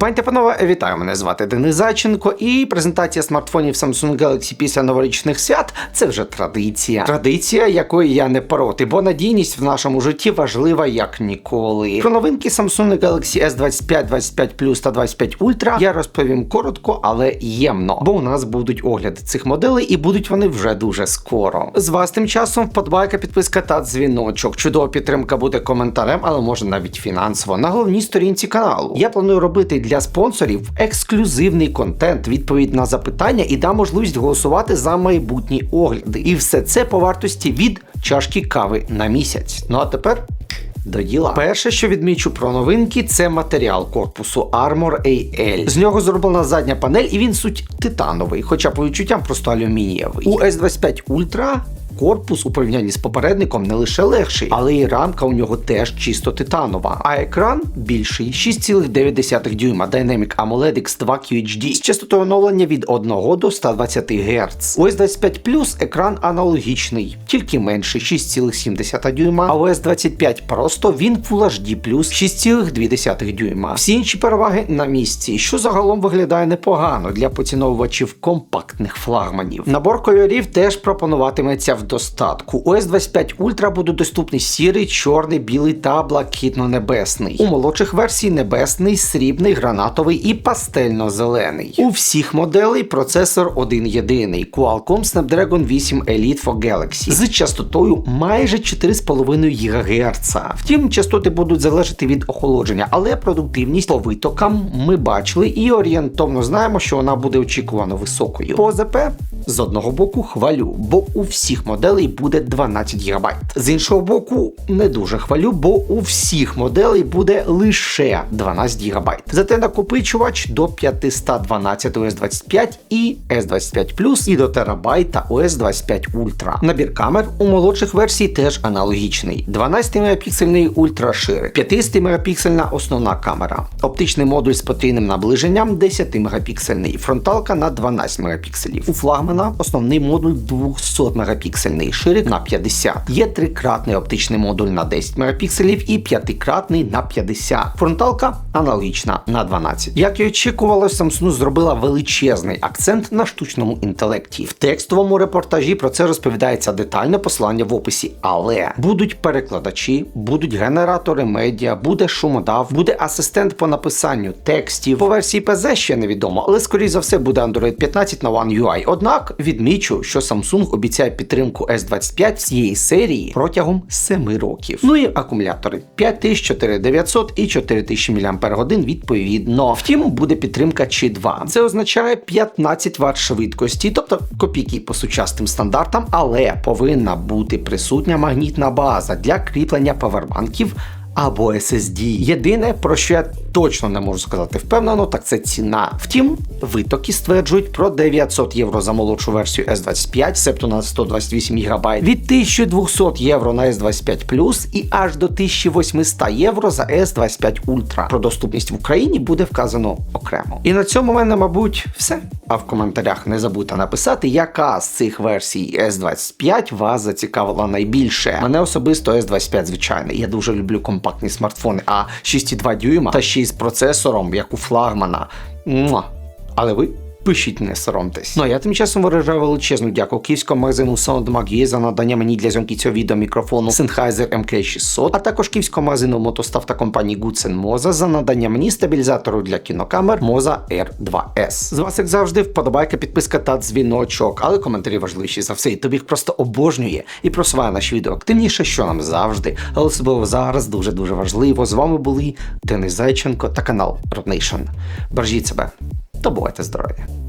Пані та панове, вітаю! Мене звати Денис Зайченко, і презентація смартфонів Samsung Galaxy після новорічних свят це вже традиція. Традиція, якої я не проти, бо надійність в нашому житті важлива як ніколи. Про новинки Samsung Galaxy S25, 25 Plus та 25 Ultra я розповім коротко, але ємно, бо у нас будуть огляди цих моделей, і будуть вони вже дуже скоро. З вас тим часом вподобайка, підписка та дзвіночок. Чудова підтримка буде коментарем, але може навіть фінансово на головній сторінці каналу. Я планую робити для спонсорів ексклюзивний контент, відповідь на запитання і дам можливість голосувати за майбутні огляди. І все це по вартості від чашки кави на місяць. Ну а тепер. До діла. Перше, що відмічу про новинки, це матеріал корпусу Armor AL. З нього зроблена задня панель, і він суть титановий, хоча по відчуттям просто алюмінієвий. У S25 Ultra Корпус у порівнянні з попередником не лише легший, але і рамка у нього теж чисто титанова. А екран більший 6,9 дюйма Dynamic AMOLED X2 QHD з частотою оновлення від 1 до 120 Гц. У S25 Plus екран аналогічний, тільки менший 6,7 дюйма, а у S25 просто він Full HD 6,2 дюйма. Всі інші переваги на місці, що загалом виглядає непогано для поціновувачів компактних флагманів. Набор кольорів теж пропонуватиметься в достатку. У S25 Ultra буде доступний сірий, чорний, білий та блакитно-небесний. У молодших версій небесний, срібний, гранатовий і пастельно-зелений. У всіх моделей процесор один єдиний Qualcomm Snapdragon 8 Elite for Galaxy з частотою майже 4,5 ГГц. Втім, частоти будуть залежати від охолодження, але продуктивність по витокам ми бачили і орієнтовно знаємо, що вона буде очікувано високою. По ОЗП з одного боку хвалю, бо у всіх моделей буде 12 ГБ. З іншого боку, не дуже хвалю, бо у всіх моделей буде лише 12 ГБ. Зате накопичувач до 512 у S25 і S25 Plus і до терабайта у S25 Ultra. Набір камер у молодших версій теж аналогічний: 12 мегапіксельний ультрашир, 50 мегапіксельна основна камера, оптичний модуль з потрійним наближенням 10 мегапіксельний, фронталка на 12 мегапікселів. У флагмана основний модуль 200 мегапіксельний, ширик на 50. Є трикратний оптичний модуль на 10 мегапікселів і п'ятикратний на 50. Фронталка аналогічна на 12. Як і очікувалось, Samsung зробила величезний акцент на штучному інтелекті. В текстовому репортажі про це розповідається детальне послання в описі, але будуть перекладачі, будуть генератори медіа, буде шумодав, буде асистент по написанню текстів. По версії PZ ще невідомо, але скоріш за все буде Android 15 на One UI. Однак відмічу, що Samsung обіцяє підтримку S25 цієї серії протягом 7 років. Ну і акумулятори 5000, 4900 і 4000 мАч відповідно. Втім, буде підтримка чи 2. Це означає 15 Вт швидкості, тобто копійки по сучасним стандартам, але повинна бути присутня магнітна база для кріплення павербанків або SSD. Єдине, про що я точно не можу сказати впевнено, так це ціна. Втім, витоки стверджують про 900 євро за молодшу версію S25, себто на 128 ГБ, від 1200 євро на S25 Plus і аж до 1800 євро за S25 Ultra. Про доступність в Україні буде вказано окремо. І на цьому в мене, мабуть, все. А в коментарях не забудьте написати, яка з цих версій S25 вас зацікавила найбільше. Мене особисто S25, звичайно. Я дуже люблю компактні смартфони, а 6,2 дюйма та ще й з процесором, як у флагмана. Муа. Але ви пишіть, не соромтесь. Ну а я тим часом виражаю величезну дяку київському магазину SoundMag за надання мені для зйомки цього відео мікрофону Sennheiser MK600, а також київському магазину мотостав та компанії Goodsen Moza за надання мені стабілізатору для кінокамер Moza R2S. З вас, як завжди, вподобайка, підписка та дзвіночок, але коментарі важливіші за все, і тобі їх просто обожнює і просуває наші відео активніше, що нам завжди, але особливо зараз дуже дуже важливо. З вами були Денис Зайченко та канал Rodnation. Бережіть себе та бувайте здорові!